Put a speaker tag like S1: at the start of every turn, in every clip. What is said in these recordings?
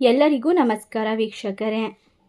S1: ಎಲ್ಲರಿಗೂ ನಮಸ್ಕಾರ ವೀಕ್ಷಕರೇ.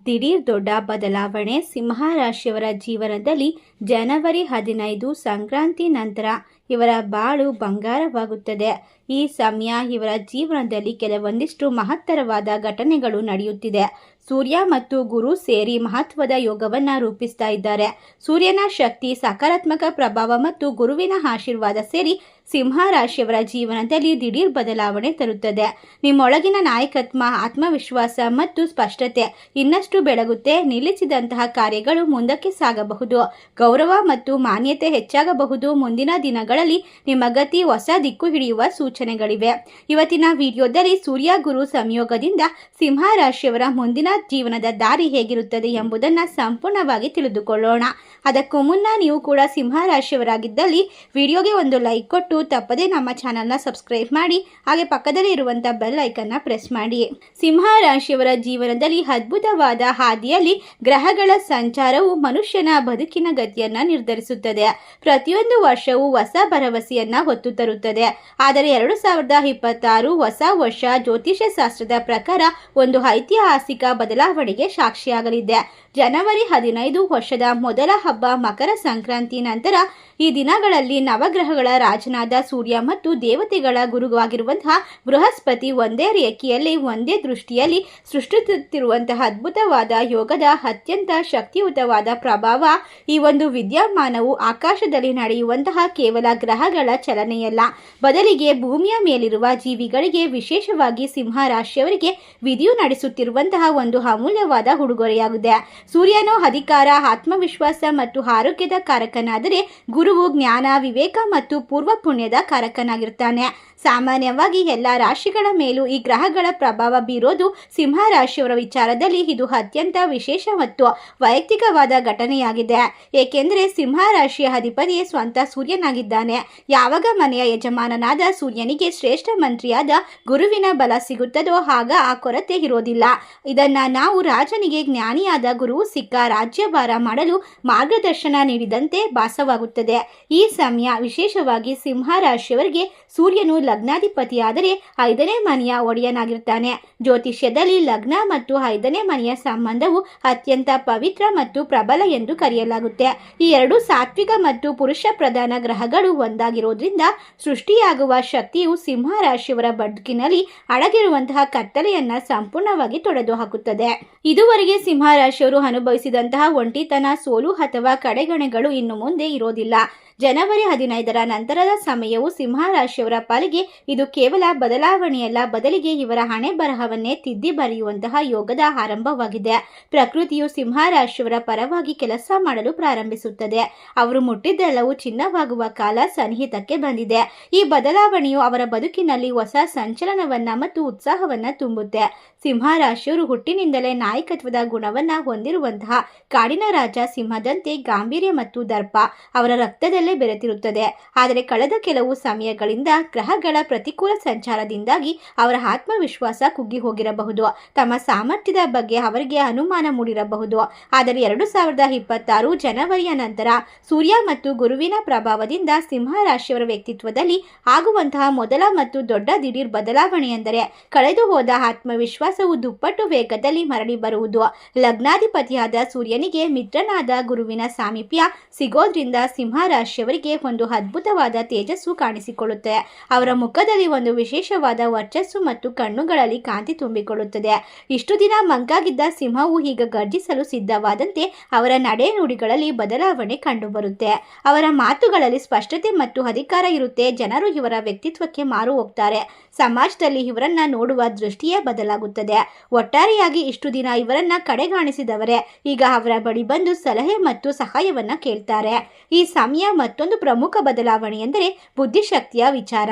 S1: ದಿಢೀರ್ ದೊಡ್ಡ ಬದಲಾವಣೆ ಸಿಂಹ ರಾಶಿಯವರ ಜೀವನದಲ್ಲಿ ಜನವರಿ ಹದಿನೈದು ಸಂಕ್ರಾಂತಿ ನಂತರ ಇವರ ಬಾಳು ಬಂಗಾರವಾಗುತ್ತದೆ. ಈ ಸಮಯ ಇವರ ಜೀವನದಲ್ಲಿ ಕೆಲವೊಂದಿಷ್ಟು ಮಹತ್ತರವಾದ ಘಟನೆಗಳು ನಡೆಯುತ್ತಿದೆ. ಸೂರ್ಯ ಮತ್ತು ಗುರು ಸೇರಿ ಮಹತ್ವದ ಯೋಗವನ್ನ ರೂಪಿಸ್ತಾ ಇದ್ದಾರೆ. ಸೂರ್ಯನ ಶಕ್ತಿ ಸಕಾರಾತ್ಮಕ ಪ್ರಭಾವ ಮತ್ತು ಗುರುವಿನ ಆಶೀರ್ವಾದ ಸೇರಿ ಸಿಂಹ ರಾಶಿಯವರ ಜೀವನದಲ್ಲಿ ದಿಢೀರ್ ಬದಲಾವಣೆ ತರುತ್ತದೆ. ನಿಮ್ಮೊಳಗಿನ ನಾಯಕತ್ವ ಆತ್ಮವಿಶ್ವಾಸ ಮತ್ತು ಸ್ಪಷ್ಟತೆ ಇನ್ನಷ್ಟು ಬೆಳಗುತ್ತೆ. ನಿಲ್ಲಿಸಿದಂತಹ ಕಾರ್ಯಗಳು ಮುಂದಕ್ಕೆ ಸಾಗಬಹುದು. ಗೌರವ ಮತ್ತು ಮಾನ್ಯತೆ ಹೆಚ್ಚಾಗಬಹುದು. ಮುಂದಿನ ದಿನಗಳಲ್ಲಿ ನಿಮ್ಮ ಗತಿ ಹೊಸ ದಿಕ್ಕು ಹಿಡಿಯುವ ಸೂಚನೆಗಳಿವೆ. ಇವತ್ತಿನ ವಿಡಿಯೋದಲ್ಲಿ ಸೂರ್ಯ ಗುರು ಸಂಯೋಗದಿಂದ ಸಿಂಹ ರಾಶಿಯವರ ಮುಂದಿನ ಜೀವನದ ದಾರಿ ಹೇಗಿರುತ್ತದೆ ಎಂಬುದನ್ನು ಸಂಪೂರ್ಣವಾಗಿ ತಿಳಿದುಕೊಳ್ಳೋಣ. ಅದಕ್ಕೂ ಮುನ್ನ ನೀವು ಕೂಡ ಸಿಂಹ ರಾಶಿಯವರಾಗಿದ್ದಲ್ಲಿ ವಿಡಿಯೋಗೆ ಒಂದು ಲೈಕ್ ಕೊಟ್ಟು ತಪ್ಪದೇ ನಮ್ಮ ಚಾನಲ್ನ ಸಬ್ಸ್ಕ್ರೈಬ್ ಮಾಡಿ, ಹಾಗೆ ಪಕ್ಕದಲ್ಲಿ ಇರುವಂಥ ಬೆಲ್ ಐಕನ್ನ ಪ್ರೆಸ್ ಮಾಡಿ. ಸಿಂಹ ರಾಶಿಯವರ ಜೀವನದಲ್ಲಿ ಅದ್ಭುತವಾದ ಹಾದಿಯಲ್ಲಿ ಗ್ರಹಗಳ ಸಂಚಾರವು ಮನುಷ್ಯನ ಬದುಕಿನ ಗತಿಯನ್ನ ನಿರ್ಧರಿಸುತ್ತದೆ. ಪ್ರತಿಯೊಂದು ವರ್ಷವೂ ಹೊಸ ಭರವಸೆಯನ್ನ ಹೊತ್ತು ತರುತ್ತದೆ. ಆದರೆ ಎರಡು ಸಾವಿರದ ಇಪ್ಪತ್ತಾರು ಹೊಸ ವರ್ಷ ಜ್ಯೋತಿಷ್ಯ ಶಾಸ್ತ್ರದ ಪ್ರಕಾರ ಒಂದು ಐತಿಹಾಸಿಕ ಬದಲಾವಣೆಗೆ ಸಾಕ್ಷಿಯಾಗಲಿದೆ. ಜನವರಿ ಹದಿನೈದು ವರ್ಷದ ಮೊದಲ ಹಬ್ಬ ಮಕರ ಸಂಕ್ರಾಂತಿ ನಂತರ ಈ ದಿನಗಳಲ್ಲಿ ನವಗ್ರಹಗಳ ರಾಜನಾದ ಸೂರ್ಯ ಮತ್ತು ದೇವತೆಗಳ ಗುರುವಾಗಿರುವಂತಹ ಬೃಹಸ್ಪತಿ ಒಂದೇ ರೇಖೆಯಲ್ಲಿ, ಒಂದೇ ದೃಷ್ಟಿಯಲ್ಲಿ ಸೃಷ್ಟಿಸುತ್ತಿರುವಂತಹ ಅದ್ಭುತವಾದ ಯೋಗದ ಅತ್ಯಂತ ಶಕ್ತಿಯುತವಾದ ಪ್ರಭಾವ ಈ ಒಂದು ವಿದ್ಯಮಾನವು ಆಕಾಶದಲ್ಲಿ ನಡೆಯುವಂತಹ ಕೇವಲ ಗ್ರಹಗಳ ಚಲನೆಯಲ್ಲ. ಬದಲಿಗೆ ಭೂಮಿಯ ಮೇಲಿರುವ ಜೀವಿಗಳಿಗೆ ವಿಶೇಷವಾಗಿ ಸಿಂಹ ರಾಶಿಯವರಿಗೆ ವಿಧಿಯು ನಡೆಸುತ್ತಿರುವಂತಹ ಒಂದು ಅಮೂಲ್ಯವಾದ ಉಡುಗೊರೆಯಾಗಿದೆ. ಸೂರ್ಯನು ಅಧಿಕಾರ, ಆತ್ಮವಿಶ್ವಾಸ ಮತ್ತು ಆರೋಗ್ಯದ ಕಾರಕನಾದರೆ ಗುರುವು ಜ್ಞಾನ, ವಿವೇಕ ಮತ್ತು ಪೂರ್ವ ಪುಣ್ಯದ ಕಾರಕನಾಗಿರ್ತಾನೆ ಸಾಮಾನ್ಯವಾಗಿ ಎಲ್ಲ ರಾಶಿಗಳ ಮೇಲೂ ಈ ಗ್ರಹಗಳ ಪ್ರಭಾವ ಬೀರೋದು ಸಿಂಹ ರಾಶಿಯವರ ವಿಚಾರದಲ್ಲಿ ಇದು ಅತ್ಯಂತ ವಿಶೇಷ ಮತ್ತು ವೈಯಕ್ತಿಕವಾದ ಘಟನೆಯಾಗಿದೆ. ಏಕೆಂದರೆ ಸಿಂಹ ರಾಶಿಯ ಅಧಿಪತಿ ಸ್ವಂತ ಸೂರ್ಯನಾಗಿದ್ದಾನೆ. ಯಾವಾಗ ಮನೆಯ ಯಜಮಾನನಾದ ಸೂರ್ಯನಿಗೆ ಶ್ರೇಷ್ಠ ಮಂತ್ರಿಯಾದ ಗುರುವಿನ ಬಲ ಸಿಗುತ್ತದೋ ಆಗ ಆ ಕೊರತೆ ಇರೋದಿಲ್ಲ. ಇದನ್ನ ನಾವು ರಾಜನಿಗೆ ಜ್ಞಾನಿಯಾದ ಗುರುವು ಸಿಕ್ಕ ರಾಜ್ಯಭಾರ ಮಾಡಲು ಮಾರ್ಗದರ್ಶನ ನೀಡಿದಂತೆ ಭಾಸವಾಗುತ್ತದೆ. ಈ ಸಮಯ ವಿಶೇಷವಾಗಿ ಸಿಂಹ ರಾಶಿಯವರಿಗೆ ಸೂರ್ಯನು ಲಗ್ನಾಧಿಪತಿಯಾದರೆ ಐದನೇ ಮನೆಯ ಒಡೆಯನಾಗಿರ್ತಾನೆ ಜ್ಯೋತಿಷ್ಯದಲ್ಲಿ ಲಗ್ನ ಮತ್ತು ಐದನೇ ಮನೆಯ ಸಂಬಂಧವು ಅತ್ಯಂತ ಪವಿತ್ರ ಮತ್ತು ಪ್ರಬಲ ಎಂದು ಕರೆಯಲಾಗುತ್ತೆ. ಈ ಎರಡು ಸಾತ್ವಿಕ ಮತ್ತು ಪುರುಷ ಪ್ರಧಾನ ಗ್ರಹಗಳು ಒಂದಾಗಿರೋದ್ರಿಂದ ಸೃಷ್ಟಿಯಾಗುವ ಶಕ್ತಿಯು ಸಿಂಹ ರಾಶಿಯವರ ಬದುಕಿನಲ್ಲಿ ಅಡಗಿರುವಂತಹ ಕತ್ತಲೆಯನ್ನ ಸಂಪೂರ್ಣವಾಗಿ ತೊಡೆದು ಹಾಕುತ್ತದೆ ಇದುವರೆಗೆ ಸಿಂಹ ರಾಶಿಯವರು ಅನುಭವಿಸಿದಂತಹ ಒಂಟಿತನ ಸೋಲು ಅಥವಾ ಕಡೆಗಣೆಗಳು ಇನ್ನು ಮುಂದೆ ಇರೋದಿಲ್ಲ. ಜನವರಿ ಹದಿನೈದರ ನಂತರದ ಸಮಯವು ಸಿಂಹ ರಾಶಿಯವರ ಪಾಲಿಗೆ ಇದು ಕೇವಲ ಬದಲಾವಣೆಯಲ್ಲ, ಬದಲಿಗೆ ಇವರ ಹಣೆ ಬರಹವನ್ನೇ ತಿದ್ದಿ ಬರೆಯುವಂತಹ ಯೋಗದ ಆರಂಭವಾಗಿದೆ. ಪ್ರಕೃತಿಯು ಸಿಂಹ ರಾಶಿಯವರ ಪರವಾಗಿ ಕೆಲಸ ಮಾಡಲು ಪ್ರಾರಂಭಿಸುತ್ತದೆ. ಅವರು ಮುಟ್ಟಿದ್ದೆಲ್ಲವೂ ಚಿನ್ನವಾಗುವ ಕಾಲ ಸನ್ನಿಹಿತಕ್ಕೆ ಬಂದಿದೆ. ಈ ಬದಲಾವಣೆಯು ಅವರ ಬದುಕಿನಲ್ಲಿ ಹೊಸ ಸಂಚಲನವನ್ನ ಮತ್ತು ಉತ್ಸಾಹವನ್ನ ತುಂಬುತ್ತೆ. ಸಿಂಹ ರಾಶಿಯವರು ಹುಟ್ಟಿನಿಂದಲೇ ನಾಯಕತ್ವದ ಗುಣವನ್ನ ಹೊಂದಿರುವಂತಹ ಕಾಡಿನ ರಾಜ ಸಿಂಹದಂತೆ ಗಾಂಭೀರ್ಯ ಮತ್ತು ದರ್ಪ, ಅವರ ರಕ್ತದಲ್ಲೇ ಬೆರೆತಿರುತ್ತದೆ. ಆದರೆ ಕಳೆದ ಕೆಲವು ಸಮಯಗಳಿಂದ ಗ್ರಹಗಳ ಪ್ರತಿಕೂಲ ಸಂಚಾರದಿಂದಾಗಿ ಅವರ ಆತ್ಮವಿಶ್ವಾಸ ಕುಗ್ಗಿ ಹೋಗಿರಬಹುದು. ತಮ್ಮ ಸಾಮರ್ಥ್ಯದ ಬಗ್ಗೆ ಅವರಿಗೆ ಅನುಮಾನ ಮೂಡಿರಬಹುದು. ಆದರೆ ಎರಡು ಸಾವಿರದ ಇಪ್ಪತ್ತಾರು ಜನವರಿಯ ನಂತರ ಸೂರ್ಯ ಮತ್ತು ಗುರುವಿನ ಪ್ರಭಾವದಿಂದ ಸಿಂಹ ರಾಶಿಯವರ ವ್ಯಕ್ತಿತ್ವದಲ್ಲಿ ಆಗುವಂತಹ ಮೊದಲ ಮತ್ತು ದೊಡ್ಡ ದಿಢೀರ್ ಬದಲಾವಣೆ ಎಂದರೆ ಕಳೆದು ಹೋದ ಆತ್ಮವಿಶ್ವಾಸವು ದುಪ್ಪಟ್ಟು ವೇಗದಲ್ಲಿ ಮರಳಿ ಬರುವುದು. ಲಗ್ನಾಧಿಪತಿಯಾದ ಸೂರ್ಯನಿಗೆ ಮಿತ್ರನಾದ ಗುರುವಿನ ಸಾಮೀಪ್ಯ ಸಿಗೋದ್ರಿಂದ ಸಿಂಹ ರಾಶಿಯವರಿಗೆ ಒಂದು ಅದ್ಭುತವಾದ ತೇಜಸ್ಸು ಕಾಣಿಸಿಕೊಳ್ಳುತ್ತೆ. ಅವರ ಮುಖದಲ್ಲಿ ಒಂದು ವಿಶೇಷವಾದ ವರ್ಚಸ್ಸು ಮತ್ತು ಕಣ್ಣುಗಳಲ್ಲಿ ಕಾಂತಿ ತುಂಬಿಕೊಳ್ಳುತ್ತದೆ. ಇಷ್ಟು ದಿನ ಮಂಕಾಗಿದ್ದ ಸಿಂಹವು ಈಗ ಗರ್ಜಿಸಲು ಸಿದ್ಧವಾದಂತೆ ಅವರ ನಡೆ ನುಡಿಗಳಲ್ಲಿ ಬದಲಾವಣೆ ಕಂಡುಬರುತ್ತೆ. ಅವರ ಮಾತುಗಳಲ್ಲಿ ಸ್ಪಷ್ಟತೆ ಮತ್ತು ಅಧಿಕಾರ ಇರುತ್ತೆ. ಜನರು ಇವರ ವ್ಯಕ್ತಿತ್ವಕ್ಕೆ ಮಾರು ಹೋಗ್ತಾರೆ. ಸಮಾಜದಲ್ಲಿ ಇವರನ್ನ ನೋಡುವ ದೃಷ್ಟಿಯೇ ಬದಲಾಗುತ್ತದೆ. ಒಟ್ಟಾರೆಯಾಗಿ ಇಷ್ಟು ದಿನ ಇವರನ್ನ ಕಡೆಗಾಣಿಸಿದವರೇ, ಈಗ ಅವರ ಬಳಿ ಬಂದು ಸಲಹೆ ಮತ್ತು ಸಹಾಯವನ್ನ ಕೇಳ್ತಾರೆ. ಈ ಸಮಯ ಮತ್ತೊಂದು ಪ್ರಮುಖ ಬದಲಾವಣೆ ಎಂದರೆ ಬುದ್ಧಿಶಕ್ತಿಯ ವಿಚಾರ.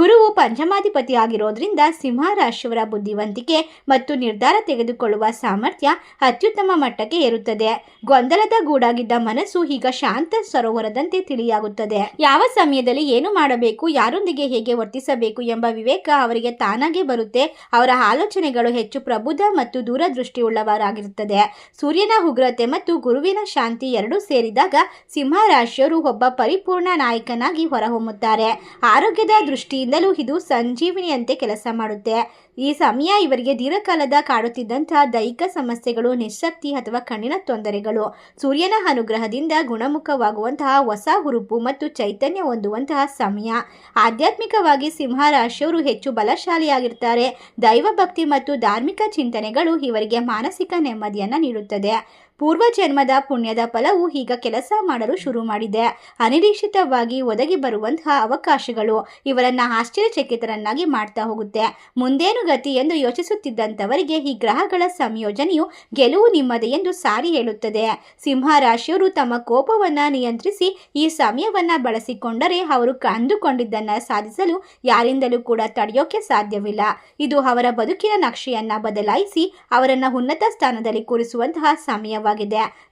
S1: ಗುರುವು ಪಂಚಮಾಧಿಪತಿ ಆಗಿರೋದ್ರಿಂದ ಸಿಂಹ ರಾಶಿಯವರ ಬುದ್ಧಿವಂತಿಕೆ ಮತ್ತು ನಿರ್ಧಾರ ತೆಗೆದುಕೊಳ್ಳುವ ಸಾಮರ್ಥ್ಯ ಅತ್ಯುತ್ತಮ ಮಟ್ಟಕ್ಕೆ ಏರುತ್ತದೆ. ಗೊಂದಲದ ಗೂಡಾಗಿದ್ದ ಮನಸ್ಸು ಈಗ ಶಾಂತ ಸರೋವರದಂತೆ ತಿಳಿಯಾಗುತ್ತದೆ. ಯಾವ ಸಮಯದಲ್ಲಿ ಏನು ಮಾಡಬೇಕು, ಯಾರೊಂದಿಗೆ ಹೇಗೆ ವರ್ತಿಸಬೇಕು ಎಂಬ ವಿವೇಕ ಅವರಿಗೆ ತಾನಾಗೆ ಬರುತ್ತೆ. ಅವರ ಆಲೋಚನೆಗಳು ಹೆಚ್ಚು ಪ್ರಬುದ್ಧ ಮತ್ತು ದೂರದೃಷ್ಟಿಯುಳ್ಳವರಾಗಿರುತ್ತದೆ. ಸೂರ್ಯನ ಉಗ್ರತೆ ಮತ್ತು ಗುರುವಿನ ಶಾಂತಿ ಎರಡೂ ಸೇರಿದಾಗ ಸಿಂಹ ರಾಶಿಯವರು ಒಬ್ಬ ಪರಿಪೂರ್ಣ ನಾಯಕನಾಗಿ ಹೊರಹೊಮ್ಮುತ್ತಾರೆ. ಆರೋಗ್ಯದ ದೃಷ್ಟಿಯಿಂದಲೂ ಇದು ಸಂಜೀವಿನಿಯಂತೆ ಕೆಲಸ ಮಾಡುತ್ತೆ. ಈ ಸಮಯ ಇವರಿಗೆ ದೀರ್ಘಕಾಲದ ಕಾಡುತ್ತಿದ್ದಂತಹ ದೈಹಿಕ ಸಮಸ್ಯೆಗಳು, ನಿಶಕ್ತಿ ಅಥವಾ ಕಣ್ಣಿನ ತೊಂದರೆಗಳು, ಸೂರ್ಯನ ಅನುಗ್ರಹದಿಂದ ಗುಣಮುಖವಾಗುವಂತಹ ಹೊಸ ಹುರುಪು ಮತ್ತು ಚೈತನ್ಯ ಹೊಂದುವಂತಹ ಸಮಯ. ಆಧ್ಯಾತ್ಮಿಕವಾಗಿ ಸಿಂಹರಾಶಿಯವರು ಹೆಚ್ಚು ಬಲಶಾಲಿಯಾಗಿರ್ತಾರೆ. ದೈವ ಭಕ್ತಿ ಮತ್ತು ಧಾರ್ಮಿಕ ಚಿಂತನೆಗಳು ಇವರಿಗೆ ಮಾನಸಿಕ ನೆಮ್ಮದಿಯನ್ನು ನೀಡುತ್ತದೆ. ಪೂರ್ವ ಜನ್ಮದ ಪುಣ್ಯದ ಫಲವು ಈಗ ಕೆಲಸ ಮಾಡಲು ಶುರು ಮಾಡಿದೆ. ಅನಿರೀಕ್ಷಿತವಾಗಿ ಒದಗಿ ಬರುವಂತಹ ಅವಕಾಶಗಳು ಇವರನ್ನ ಆಶ್ಚರ್ಯಚಕಿತರನ್ನಾಗಿ ಮಾಡ್ತಾ ಹೋಗುತ್ತೆ. ಮುಂದೇನು ಗತಿ ಎಂದು ಯೋಚಿಸುತ್ತಿದ್ದಂಥವರಿಗೆ ಈ ಗ್ರಹಗಳ ಸಂಯೋಜನೆಯು ಗೆಲುವು ನಿಮ್ಮದೇ ಎಂದು ಸಾರಿ ಹೇಳುತ್ತದೆ. ಸಿಂಹ ರಾಶಿಯವರು ತಮ್ಮ ಕೋಪವನ್ನ ನಿಯಂತ್ರಿಸಿ ಈ ಸಮಯವನ್ನ ಬಳಸಿಕೊಂಡರೆ ಅವರು ಕಂಡುಕೊಂಡಿದ್ದನ್ನ ಸಾಧಿಸಲು ಯಾರಿಂದಲೂ ಕೂಡ ತಡೆಯೋಕೆ ಸಾಧ್ಯವಿಲ್ಲ. ಇದು ಅವರ ಬದುಕಿನ ನಕ್ಷೆಯನ್ನ ಬದಲಾಯಿಸಿ ಅವರನ್ನ ಉನ್ನತ ಸ್ಥಾನದಲ್ಲಿ ಕೂರಿಸುವಂತಹ ಸಮಯವಾಗಿದೆ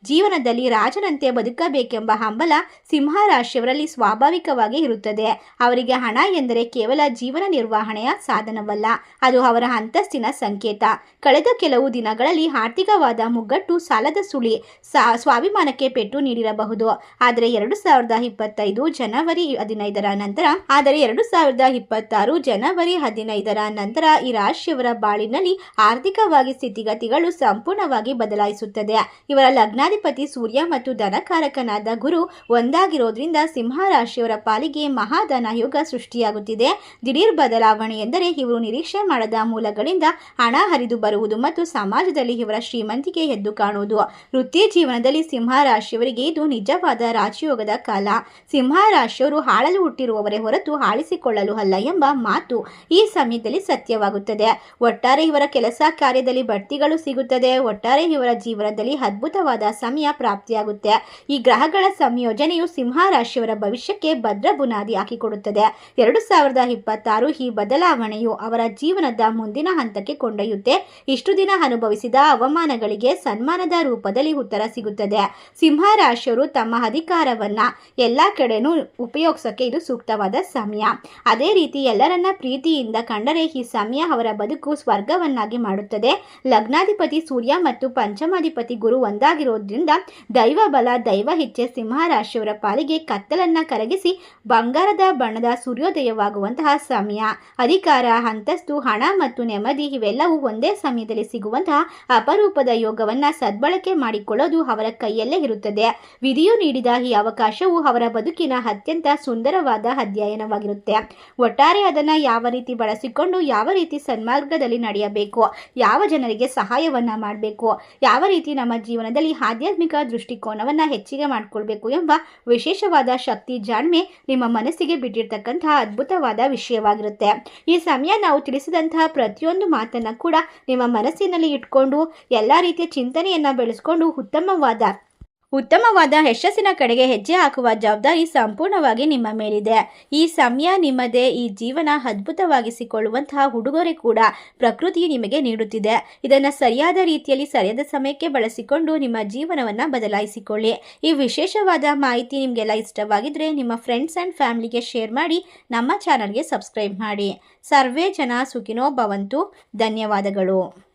S1: ಜೀವನದಲ್ಲಿ ರಾಜನಂತೆ ಬದುಕಬೇಕೆಂಬ ಹಂಬಲ ಸಿಂಹ ರಾಶಿಯವರಲ್ಲಿ ಸ್ವಾಭಾವಿಕವಾಗಿ ಇರುತ್ತದೆ. ಅವರಿಗೆ ಹಣ ಎಂದರೆ ಕೇವಲ ಜೀವನ ನಿರ್ವಹಣೆಯ ಸಾಧನವಲ್ಲ, ಅದು ಅವರ ಅಂತಸ್ತಿನ ಸಂಕೇತ. ಕಳೆದ ಕೆಲವು ದಿನಗಳಲ್ಲಿ ಆರ್ಥಿಕವಾದ ಮುಗ್ಗಟ್ಟು ಸಾಲದ ಸುಳಿ ಸ್ವಾಭಿಮಾನಕ್ಕೆ ಪೆಟ್ಟು ನೀಡಿರಬಹುದು. ಆದರೆ ಎರಡು ಸಾವಿರದ ಇಪ್ಪತ್ತೈದು ಜನವರಿ ಹದಿನೈದರ ನಂತರ, ಆದರೆ ಎರಡು ಸಾವಿರದ ಇಪ್ಪತ್ತಾರು ಜನವರಿ ಹದಿನೈದರ ನಂತರ ಈ ರಾಶಿಯವರ ಬಾಳಿನಲ್ಲಿ ಆರ್ಥಿಕವಾಗಿ ಸ್ಥಿತಿಗತಿಗಳು ಸಂಪೂರ್ಣವಾಗಿ ಬದಲಾಯಿಸುತ್ತದೆ. ಇವರ ಲಗ್ನಾಧಿಪತಿ ಸೂರ್ಯ ಮತ್ತು ಧನಕಾರಕನಾದ ಗುರು ಒಂದಾಗಿರೋದ್ರಿಂದ ಸಿಂಹ ರಾಶಿಯವರ ಪಾಲಿಗೆ ಮಹಾಧನ ಯೋಗ ಸೃಷ್ಟಿಯಾಗುತ್ತಿದೆ. ದಿಢೀರ್ ಬದಲಾವಣೆ ಎಂದರೆ ಇವರು ನಿರೀಕ್ಷೆ ಮಾಡದ ಮೂಲಗಳಿಂದ ಹಣ ಹರಿದು ಬರುವುದು ಮತ್ತು ಸಮಾಜದಲ್ಲಿ ಇವರ ಶ್ರೀಮಂತಿಕೆ ಎದ್ದು ಕಾಣುವುದು. ವೃತ್ತಿ ಜೀವನದಲ್ಲಿ ಸಿಂಹ ರಾಶಿಯವರಿಗೆ ಇದು ನಿಜವಾದ ರಾಜಯೋಗದ ಕಾಲ. ಸಿಂಹ ರಾಶಿಯವರು ಹಾಳಲು ಹುಟ್ಟಿರುವವರೇ ಹೊರತು ಹಾಳಿಸಿಕೊಳ್ಳಲು ಅಲ್ಲ ಎಂಬ ಮಾತು ಈ ಸಮಯದಲ್ಲಿ ಸತ್ಯವಾಗುತ್ತದೆ. ಒಟ್ಟಾರೆ ಇವರ ಕೆಲಸ ಕಾರ್ಯದಲ್ಲಿ ಬಡ್ತಿಗಳು ಸಿಗುತ್ತದೆ. ಒಟ್ಟಾರೆ ಇವರ ಜೀವನದಲ್ಲಿ ಅದ್ಭುತವಾದ ಸಮಯ ಪ್ರಾಪ್ತಿಯಾಗುತ್ತೆ. ಈ ಗ್ರಹಗಳ ಸಂಯೋಜನೆಯು ಸಿಂಹ ರಾಶಿಯವರ ಭವಿಷ್ಯಕ್ಕೆ ಭದ್ರ ಬುನಾದಿ ಹಾಕಿಕೊಡುತ್ತದೆ. ಎರಡು ಸಾವಿರದ ಇಪ್ಪತ್ತಾರು ಈ ಬದಲಾವಣೆಯು ಅವರ ಜೀವನದ ಮುಂದಿನ ಹಂತಕ್ಕೆ ಕೊಂಡೊಯ್ಯುತ್ತೆ. ಇಷ್ಟು ದಿನ ಅನುಭವಿಸಿದ ಅವಮಾನಗಳಿಗೆ ಸನ್ಮಾನದ ರೂಪದಲ್ಲಿ ಉತ್ತರ ಸಿಗುತ್ತದೆ. ಸಿಂಹ ರಾಶಿಯವರು ತಮ್ಮ ಅಧಿಕಾರವನ್ನ ಎಲ್ಲ ಕಡೆನೂ ಉಪಯೋಗಿಸೋಕೆ ಇದು ಸೂಕ್ತವಾದ ಸಮಯ. ಅದೇ ರೀತಿ ಎಲ್ಲರನ್ನ ಪ್ರೀತಿಯಿಂದ ಕಂಡರೆ ಈ ಸಮಯ ಅವರ ಬದುಕು ಸ್ವರ್ಗವನ್ನಾಗಿ ಮಾಡುತ್ತದೆ. ಲಗ್ನಾಧಿಪತಿ ಸೂರ್ಯ ಮತ್ತು ಪಂಚಮಾಧಿಪತಿ ಗುರು ಒಂದಾಗಿರೋದ್ರಿಂದ ದೈವ ಬಲ, ದೈವ ಹೆಚ್ಚೆ ಸಿಂಹರಾಶಿಯವರ ಪಾಲಿಗೆ ಕತ್ತಲನ್ನ ಕರಗಿಸಿ ಬಂಗಾರದ ಬಣ್ಣದ ಸೂರ್ಯೋದಯವಾಗುವಂತಹ ಸಮಯ. ಅಧಿಕಾರ, ಅಂತಸ್ತು, ಹಣ ಮತ್ತು ನೆಮ್ಮದಿ ಇವೆಲ್ಲವೂ ಒಂದೇ ಸಮಯದಲ್ಲಿ ಸಿಗುವಂತಹ ಅಪರೂಪದ ಯೋಗವನ್ನ ಸದ್ಬಳಕೆ ಮಾಡಿಕೊಳ್ಳೋದು ಅವರ ಕೈಯಲ್ಲೇ ಇರುತ್ತದೆ. ವಿಧಿಯು ನೀಡಿದ ಈ ಅವಕಾಶವು ಅವರ ಬದುಕಿನ ಅತ್ಯಂತ ಸುಂದರವಾದ ಅಧ್ಯಯನವಾಗಿರುತ್ತೆ. ಒಟ್ಟಾರೆ ಅದನ್ನ ಯಾವ ರೀತಿ ಬಳಸಿಕೊಂಡು ಯಾವ ರೀತಿ ಸನ್ಮಾರ್ಗದಲ್ಲಿ ನಡೆಯಬೇಕು, ಯಾವ ಜನರಿಗೆ ಸಹಾಯವನ್ನ ಮಾಡಬೇಕು, ಯಾವ ರೀತಿ ನಮ್ಮ ಜೀವನದಲ್ಲಿ ಆಧ್ಯಾತ್ಮಿಕ ದೃಷ್ಟಿಕೋನವನ್ನು ಹೆಚ್ಚಿಗೆ ಮಾಡಿಕೊಳ್ಬೇಕು ಎಂಬ ವಿಶೇಷವಾದ ಶಕ್ತಿ ಜಾಣ್ಮೆ ನಿಮ್ಮ ಮನಸ್ಸಿಗೆ ಬಿಟ್ಟಿರ್ತಕ್ಕಂತಹ ಅದ್ಭುತವಾದ ವಿಷಯವಾಗಿರುತ್ತೆ. ಈ ಸಮಯ ನಾವು ತಿಳಿಸಿದಂತಹ ಪ್ರತಿಯೊಂದು ಮಾತನ್ನು ಕೂಡ ನಿಮ್ಮ ಮನಸ್ಸಿನಲ್ಲಿ ಇಟ್ಕೊಂಡು, ಎಲ್ಲ ರೀತಿಯ ಚಿಂತನೆಯನ್ನು ಬೆಳೆಸ್ಕೊಂಡು, ಉತ್ತಮವಾದ ಉತ್ತಮವಾದ ಯಶಸ್ಸಿನ ಕಡೆಗೆ ಹೆಜ್ಜೆ ಹಾಕುವ ಜವಾಬ್ದಾರಿ ಸಂಪೂರ್ಣವಾಗಿ ನಿಮ್ಮ ಮೇಲಿದೆ. ಈ ಸಮಯ ನಿಮ್ಮದೇ, ಈ ಜೀವನ ಅದ್ಭುತವಾಗಿಸಿಕೊಳ್ಳುವಂತಹ ಉಡುಗೊರೆ ಕೂಡ ಪ್ರಕೃತಿ ನಿಮಗೆ ನೀಡುತ್ತಿದೆ. ಇದನ್ನು ಸರಿಯಾದ ರೀತಿಯಲ್ಲಿ ಸರಿಯಾದ ಸಮಯಕ್ಕೆ ಬಳಸಿಕೊಂಡು ನಿಮ್ಮ ಜೀವನವನ್ನು ಬದಲಾಯಿಸಿಕೊಳ್ಳಿ. ಈ ವಿಶೇಷವಾದ ಮಾಹಿತಿ ನಿಮಗೆಲ್ಲ ಇಷ್ಟವಾಗಿದ್ದರೆ ನಿಮ್ಮ ಫ್ರೆಂಡ್ಸ್ ಆ್ಯಂಡ್ ಫ್ಯಾಮಿಲಿಗೆ ಶೇರ್ ಮಾಡಿ, ನಮ್ಮ ಚಾನಲ್ಗೆ ಸಬ್ಸ್ಕ್ರೈಬ್ ಮಾಡಿ. ಸರ್ವೇ ಜನ ಸುಖಿನೋ ಭವಂತು. ಧನ್ಯವಾದಗಳು.